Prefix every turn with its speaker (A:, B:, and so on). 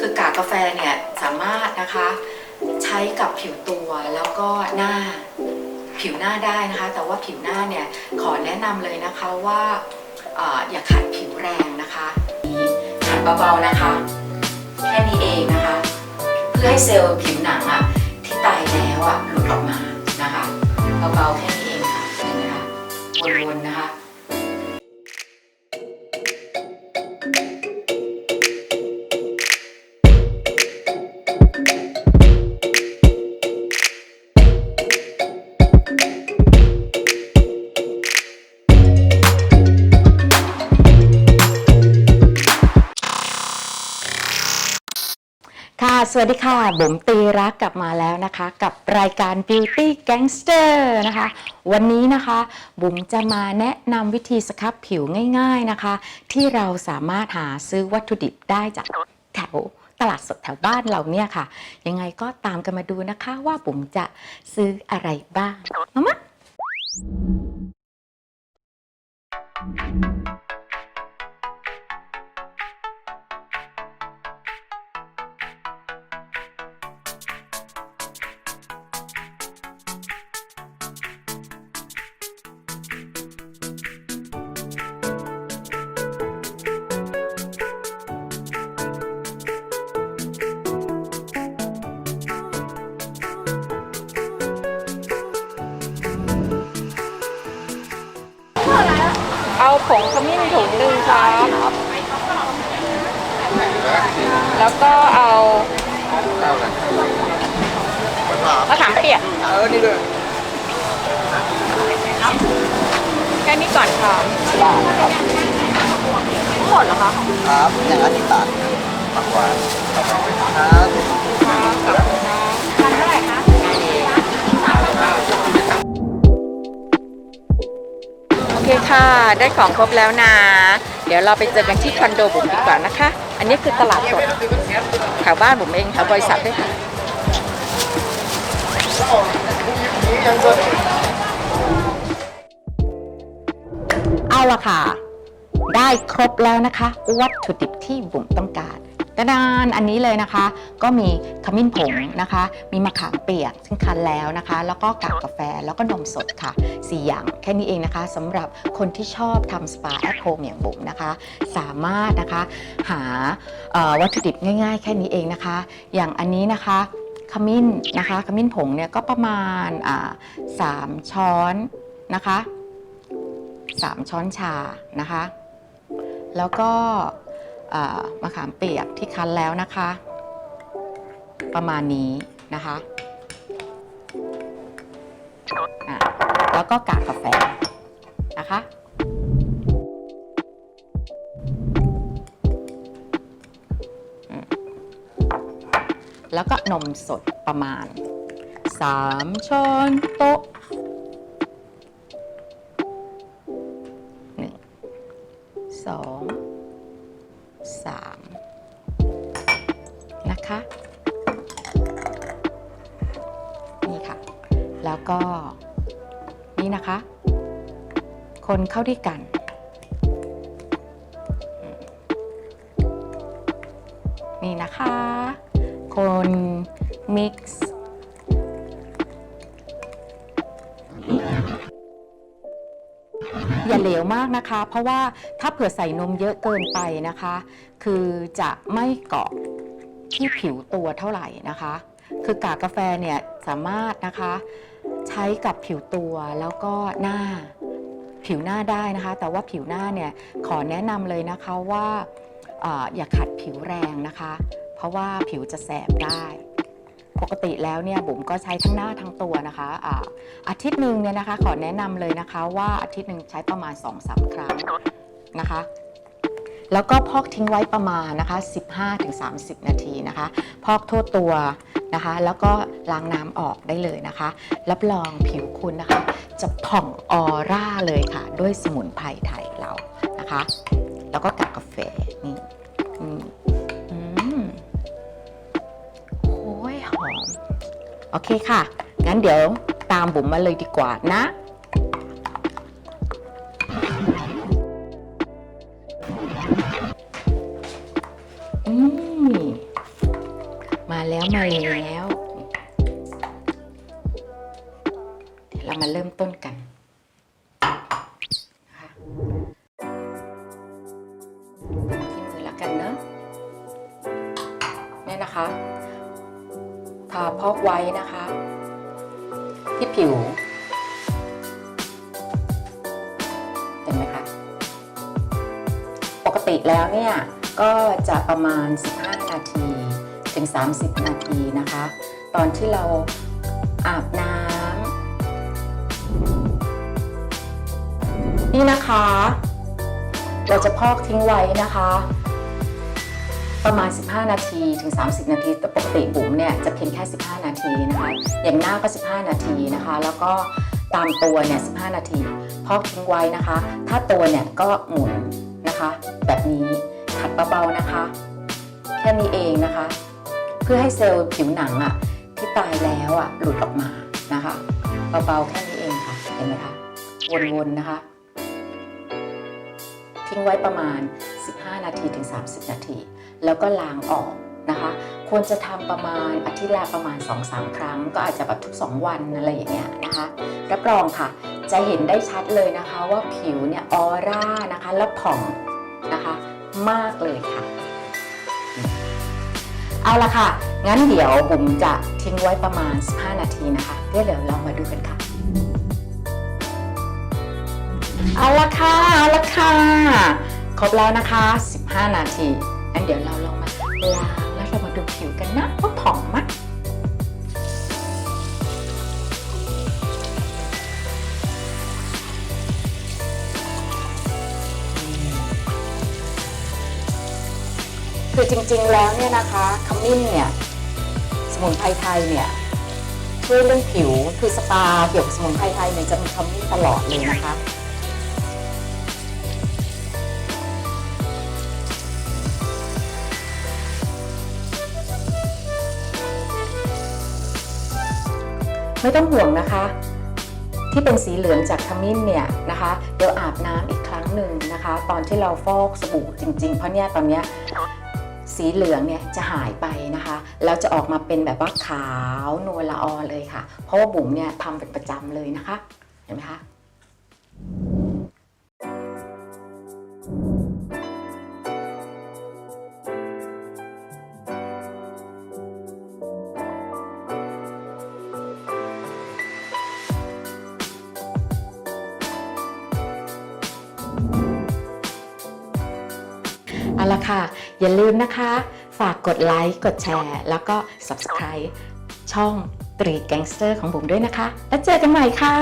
A: คือกากกาแฟเนี่ยสามารถนะคะใช้กับผิวตัวแล้วก็หน้าผิวหน้าได้นะคะ แต่ว่าผิวหน้าเนี่ยขอแนะนำเลยนะคะว่าอออย่าขัดผิวแรงนะคะขัดเบาๆนะคะแค่นี้เองนะคะ เพื่อให้เซลล์ผิวหนังอะที่ตายแล้วอะหลุดออกมานะคะเบาๆแค่ ค่ะ สวัสดีค่ะ บุ๋มตีรักกลับมาแล้วนะคะ กับรายการ Beauty Gangster นะคะ วันนี้นะคะ บุ๋มจะมาแนะนำวิธีสครับผิวง่าย ๆนะคะ ที่เราสามารถหาซื้อวัตถุดิบได้จากแถวตลาดสดแถวบ้านเราเนี่ยค่ะ ยังไงก็ตามกันมาดูนะคะ ว่าบุ๋มจะซื้ออะไรบ้าง มามา
B: ผงขมิ้นถุงหนึ่งครับ แล้วก็เอามะขามเปียก
C: เออ นี่ด้วย
B: แค่นี้ก่อนค่ะ
C: บาทครับ
B: หมดเหรอคะ
C: ครับ อย่างละสิบบาทผักหวานครับ
B: ค่ะ ได้ของครบแล้วนะ เดี๋ยวเราไปเจอกันที่คอนโดบุ๋มดีกว่านะคะ อันนี้คือตลาดสดแถวบ้านบุ๋มเองแถวบริษัทด้วยค่ะ
A: เอาละค่ะ ได้ครบแล้วนะคะ วัตถุดิบที่บุ๋มต้องการ กระดานอันนี้เลยนะคะ ก็มีขมิ้นผงนะคะ มีมะขามเปียกซึ่งคั้นแล้วนะคะ แล้วก็กากกาแฟแล้วก็นมสดค่ะ 4 อย่างแค่นี้เองนะคะสำหรับคนที่ชอบทำสปาแอทโฮมอย่างบุ๋มนะคะ สามารถนะคะหาวัตถุดิบง่ายๆ แค่นี้เองนะคะ อย่างอันนี้นะคะขมิ้นนะคะขมิ้นผงเนี่ยก็ประมาณสามช้อนนะคะ3ช้อนชานะคะ แล้วก็ มะขามเปียกที่คั้นแล้วนะคะ ประมาณนี้นะคะะแล้วก็กากกาแฟนะคะแล้วก็นมสดประมาณ 3 ช้อนโต๊ะ นี่นะคะ คนเข้าด้วยกัน นี่นะคะ คนมิกซ์อย่าเหลวมากนะคะ เพราะว่าถ้าเผื่อใส่นมเยอะเกินไปนะคะ คือจะไม่เกาะที่ผิวตัวเท่าไหร่นะคะ คือกากกาแฟเนี่ยสามารถนะคะ ใช้กับผิวตัวแล้วก็หน้าผิวหน้าได้นะคะ แต่ว่าผิวหน้าเนี่ยขอแนะนำเลยนะคะว่าอออย่าขัดผิวแรงนะคะ เพราะว่าผิวจะแสบได้ ปกติแล้วเนี่ยบุ๋มก็ใช้ทั้งหน้าทั้งตัวนะคะอาอาทิตย์หนึ่งเนี่ยนะคะ ขอแนะนำเลยนะคะว่าอาทิตย์หนึ่งใช้ประมาณ 2-3 ครั้งนะคะแล้วก็พอกทิ้งไว้ประมาณนะคะ 15-30 นาทีนะคะ พอกทั่วตัว นะคะ แล้วก็ล้างน้ำออกได้เลยนะคะ รับรองผิวคุณนะคะ จะผ่องออร่าเลยค่ะ ด้วยสมุนไพรไทยเรานะคะ แล้วก็กากกาแฟนี่อืมอืมโอ้ยหอม โอเคค่ะ งั้นเดี๋ยวตามบุ๋มมาเลยดีกว่านะ มาแล้วเดี๋ยวเรามาเริ่มต้นกันที่มือแล้วกันเนอะเนี่ยนะคะ ทาพอกไว้นะคะ ที่ผิว เห็นไหมคะ ปกติแล้วเนี่ย ก็จะประมาณ 15 นาที ถึง30 นาทีนะคะ ตอนที่เราอาบน้ำนี่นะคะ เราจะพอกทิ้งไว้นะคะ ประมาณ 15 นาทีถึง 30 นาที แต่ปกติบุ๋มเนี่ยจะเพียงแค่ 15 นาทีนะคะ อย่างหน้าก็ 15 นาทีนะคะ แล้วก็ตามตัวเนี่ย 15 นาที พอกทิ้งไว้นะคะ ถ้าตัวเนี่ยก็หมุนนะคะ แบบนี้ขัดเบาๆนะคะ แค่นี้เองนะคะ เพื่อให้เซลล์ผิวหนังอะที่ตายแล้วอะหลุดออกมานะคะเบาๆแค่นี้เองค่ะเห็นไหมคะวนๆนะคะทิ้งไว้ประมาณ 15 นาทีถึง 30 นาที แล้วก็ล้างออกนะคะควรจะทำประมาณอาทิตย์ละประมาณ 2-3 ครั้ง ก็อาจจะแบบทุก 2 วันอะไรอย่างเงี้ยนะคะรับรองค่ะ จะเห็นได้ชัดเลยนะคะว่าผิวเนี่ยออร่านะคะและผ่องนะคะมากเลยค่ะ เอาละค่ะ งั้นเดี๋ยวบุ๋มจะทิ้งไว้ประมาณ 15 นาทีนะคะเดี๋ยวเดี๋ยวเรามาดูกันค่ะ เอาละค่ะ เอาละค่ะ ครบแล้วนะคะ 15 นาทีงั้นเดี๋ยวเราลองมาล้างแล้วเรามาดูผิวกันนะว่าผ่องไหม คือจริงๆแล้วเนี่ยนะคะขมิ้นเนี่ยสมุนไพรไทยเนี่ยช่วยเรื่องผิวคือสปาเกี่ยวกับสมุนไพรไทยเนี่ยจะมีขมิ้นตลอดเลยนะคะ ไม่ต้องห่วงนะคะ ที่เป็นสีเหลืองจากขมิ้นเนี่ยนะคะเดี๋ยวอาบน้ำอีกครั้งหนึ่งนะคะ ตอนที่เราฟอกสบู่จริงๆ เพราะเนี่ยตอนเนี้ย สีเหลืองเนี่ยจะหายไปนะคะแล้วจะออกมาเป็นแบบว่าขาวนวลละออเลยค่ะ เพราะว่าบุ๋มเนี่ยทำเป็นประจำเลยนะคะ เห็นไหมคะเอาละค่ะ อย่าลืมนะคะ ฝากกดไลค์ กดแชร์ แล้วก็ Subscribe ช่องตรีแก๊งสเตอร์ของบุ๋มด้วยนะคะ แล้วเจอกันใหม่ค่ะ